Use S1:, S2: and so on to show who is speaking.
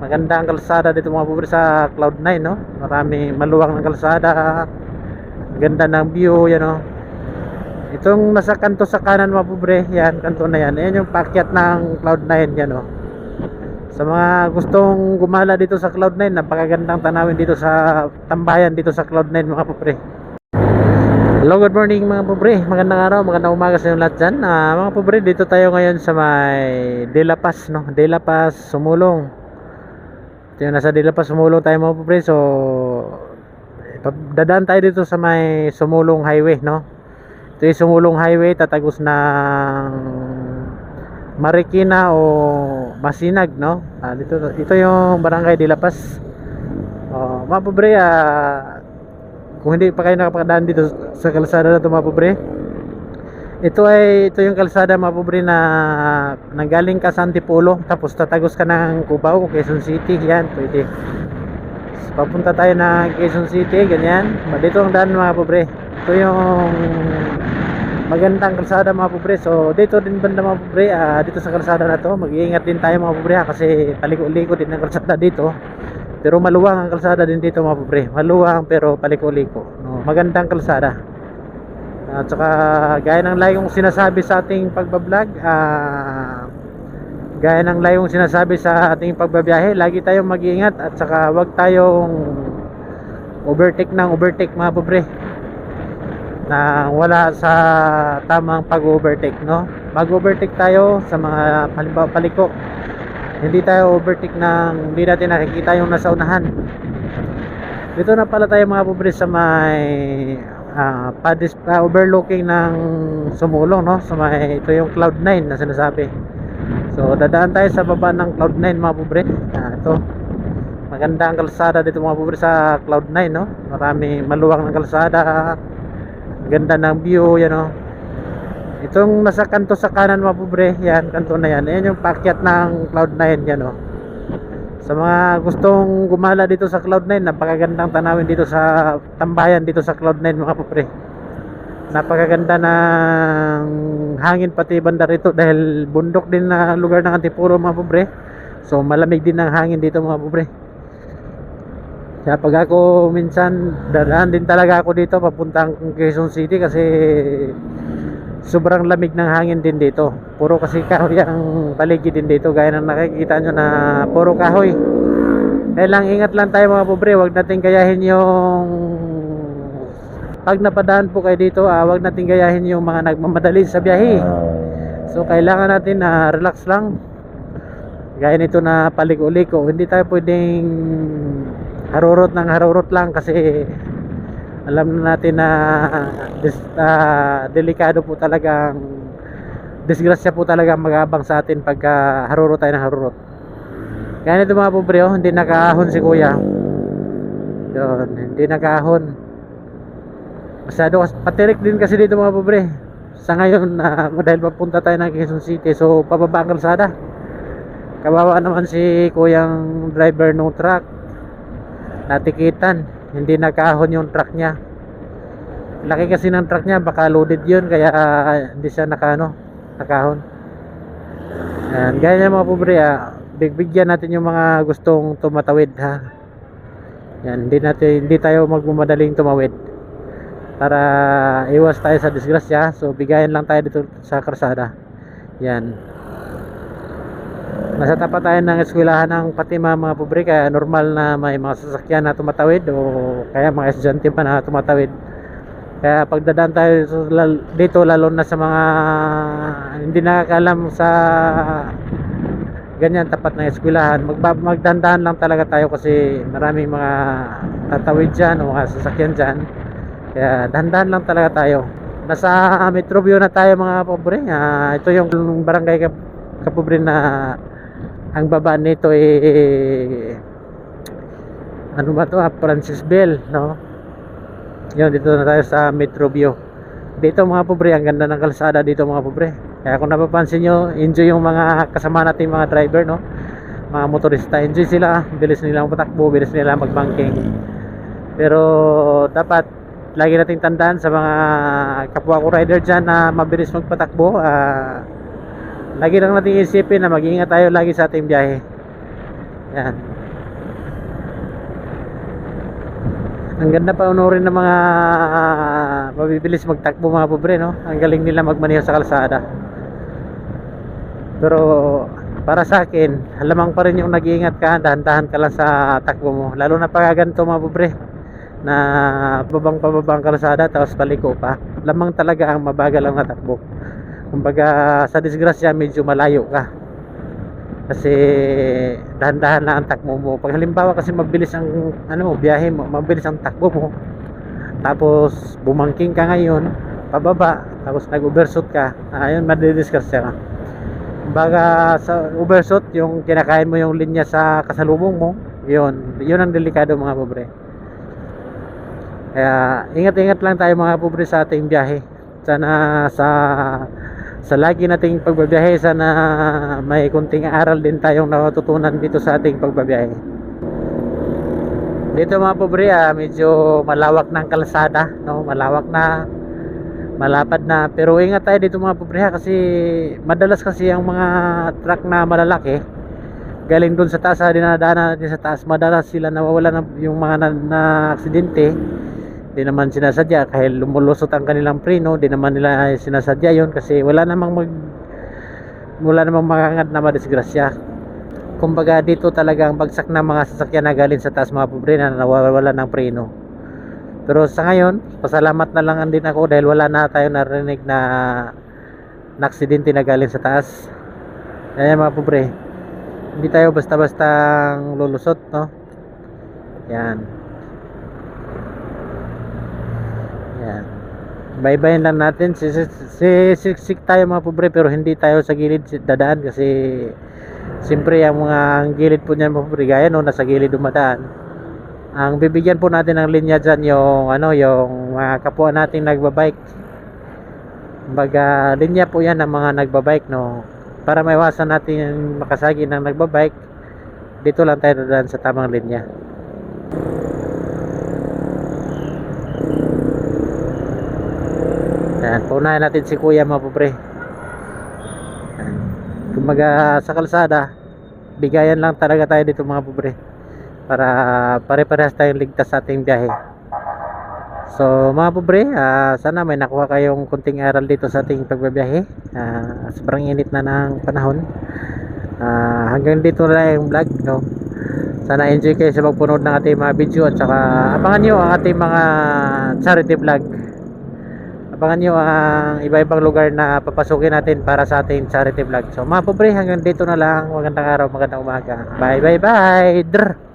S1: Maganda ang kalsada dito mga pobre sa Cloud9 no. Marami maluwang ng kalsada. Ganda ng view yan no. Itong nasa kanto sa kanan mga pobre, yan kanto na yan. Ayan yung pakyat ng Cloud9 yan no. Sa mga gustong gumala dito sa Cloud9, napakagandang tanawin dito sa tambayan dito sa Cloud9 mga pobre. Hello, good morning mga pobre. Magandang araw, magandang umaga sa inyo lahat dyan. Ah, mga pobre, dito tayo ngayon sa may De Paz, no? De Paz, Sumulong. Yung nasa De La Paz, Sumulong tayo mga pobre. So, dadaan tayo dito sa may Sumulong Highway, no? Ito yung Sumulong Highway, tatagos ng Marikina o Masinag, no? Ah, dito, ito yung Barangay De La Paz. Oh, mga pobre, ah, kung hindi pa kayo nakapakadaan dito sa kalsada na ito mga pobre ito ay ito yung kalsada mga pobre na nanggaling ka sa Antipolo tapos tatagos ka ng Cubao, Quezon City. Yan pwede. Papunta tayo ng Quezon City ganyan. Dito ang daan mga pobre. Ito yung magandang kalsada mga pobre. So dito din banda mga pobre. Ah, dito sa kalsada na to mag-iingat din tayo mga pobre ha, kasi paliko-liko din ang kalsada dito. Pero maluwang ang kalsada din dito mga pobre. Maluwang pero paliko-liko. No, magandang kalsada. At saka gaya ng layong sinasabi sa ating pagbablog, ah gaya ng layong sinasabi sa ating pagbabiyahe, lagi tayong mag-iingat at saka wag tayong overtake ng overtake mga pobre. Na wala sa tamang pag-overtake, no? Mag-overtake tayo sa mga halimbawa paliko hindi tayo overtake ng hindi natin nakikita yung nasa unahan dito na pala tayo mga pobre sa may ah, padis, ah, overlooking ng sumulong no? Sa may ito yung cloud 9 na sinasabi. So dadaan tayo sa baba ng cloud 9 mga pobre. Ah, ito. Maganda ang kalsada dito mga pobre sa cloud 9 no? Marami maluwang ng kalsada. Ganda ng view yan no Itong nasa kanto sa kanan mga pobre, yan, kanto na yan. Ayan yung pakyat ng Cloud9 yan oh. Sa mga gustong gumala dito sa Cloud9, napakagandang tanawin dito sa tambayan dito sa Cloud9 mga pobre. Napakaganda ng hangin pati banda rito dahil bundok din na lugar ng Antipuro mga pobre. So malamig din ang hangin dito mga pobre. Kaya pag ako minsan dadaan din talaga ako dito papuntang Quezon City kasi sobrang lamig ng hangin din dito. Puro kasi kahoy ang paligid din dito. Gaya ng nakikita nyo na puro kahoy. Kaya lang ingat lang tayo mga pobre. Wag natin gayahin yung pag napadaan po kayo dito ah, wag natin gayahin yung mga nagmamadali sa biyahe. So kailangan natin na relax lang. Gaya nito na paliko-liko hindi tayo pwedeng harurot ng harurot lang kasi alam na natin na dis, ah, delikado po talagang disgrasya po talaga magabang sa atin pagka harurot tayo ng harurot. Kaya nito mga pobre oh, hindi nakahon si kuya. Doon hindi nakahon masyado patirik din kasi dito mga pobre. Sa ngayon na dahil papunta tayo ng Quezon City so pababa ang kalsada. Naman si kuyang driver ng truck. Natikitan hindi nakahon yung truck niya. Laki kasi ng truck niya baka loaded yun kaya ah, hindi siya nakano nakahon yan gaya niya mga pobre ah, bigbigyan natin yung mga gustong tumatawid ha. Yan hindi natin hindi tayo magmamadaling tumawid para iwas tayo sa disgrasya. So bigayan lang tayo dito sa karsada. Yan nasa tapat tayo ng eskwelahan ng Patima mga pobre kaya normal na may mga sasakyan na tumatawid o kaya mga estudyante pa na tumatawid. Kaya pagdadaan tayo dito lalo na sa mga hindi nakakalam sa ganyan tapat ng eskwelahan magba, magdandahan lang talaga tayo kasi maraming mga tatawid dyan o mga sasakyan dyan. Kaya dandahan lang talaga tayo. Nasa Metroview na tayo mga pobre. Ah, ito yung barangay kap kapobre na ang baba nito eh ano ba to ah, Francis Bell no? Yun dito na tayo sa Metroview dito mga pobre ang ganda ng kalsada dito mga pobre. Kaya kung napapansin nyo enjoy yung mga kasama natin mga driver no? Mga motorista enjoy sila. Bilis nilang patakbo bilis nila magbanking pero dapat lagi nating tandaan sa mga kapwa ko rider dyan na mabilis magpatakbo ah lagi lang natin isipin na mag-iingat tayo lagi sa ating biyahe Yan. Ang ganda pa unurin ng mga ah, mabibilis magtakbo mga pobre, no? Ang galing nila magmaneho sa kalsada. Pero para sa akin, halamang pa rin yung nag-iingat ka, dahan-dahan ka lang sa takbo mo. Lalo na pag ganito mga pobre, na babang pababang kalsada tapos paliko pa. Lamang talaga ang mabagal ang natakbo. Kumbaga sa disgrasya medyo malayo ka. Kasi dahan-dahan lang ang takbo mo. Pag halimbawa kasi mabilis ang ano mo biyahe mo mabilis ang takbo mo tapos bumangking ka ngayon pababa tapos nag-overshoot ka ayun madidiscuss ka. Baga sa overshoot yung kinakain mo yung linya sa kasalubong mo yun yun ang delikado mga pobre. Kaya ingat-ingat lang tayo mga pobre sa ating biyahe. Sana sa sa lagi nating pagbabiyahe sana may kunting aral din tayong natutunan dito sa ating pagbabiyahe. Dito mga pobre ah, medyo malawak ng kalsada no? malawak na malapad na. Pero ingat tayo dito mga pobre ha, kasi madalas kasi ang mga truck na malalaki galing doon sa taas sa dinadaanan natin sa taas. Madalas sila nawawala ng yung mga na, na aksidente di naman sinasadya kahit lumulusot ang kanilang preno. Di naman nila sinasadya yon kasi wala namang mag wala namang makangad na madisgrasya. Kumbaga dito talaga ang bagsak ng mga sasakyan na galing sa taas mga pobre na nawawala ng preno. Pero sa ngayon pasalamat na lang din ako dahil wala na tayo narinig na na aksidente na galing sa taas. Ayan mga pobre. Hindi tayo basta bastang lulusot no? Yan Yan. Baybayin lang natin. Sisiksik tayo mga pobre pero hindi tayo sa gilid dadaan kasi siyempre ang mga ang gilid po niyan mga pobre gaya no nasa gilid dumadaan. Ang bibigyan po natin ng linya dyan yung ano yung mga kapwa nating nagbabike. Kumbaga linya po yan ng mga nagbabike no para maiwasan natin makasagi ng nagbabike dito lang tayo dadaan sa tamang linya. Yan, paunahin natin si kuya mga pobre. Kumbaga sa kalsada, bigayan lang talaga tayo dito mga pobre. Para pare-parehas tayong ligtas sa ating biyahe. So mga pobre, ah, sana may nakuha kayong kunting aral dito sa ating pagbabiyahe. Ah, sobrang init na ng panahon. Ah, hanggang dito na lang yung vlog, no? Sana enjoy kayo sa pagpunod ng ating mga video at saka abangan nyo ang ating mga charity vlog abangan nyo ang iba-ibang lugar na papasukin natin para sa ating charity vlog. So mga pobre, hanggang dito na lang. Magandang araw, magandang umaga. Bye, bye, bye. Drr.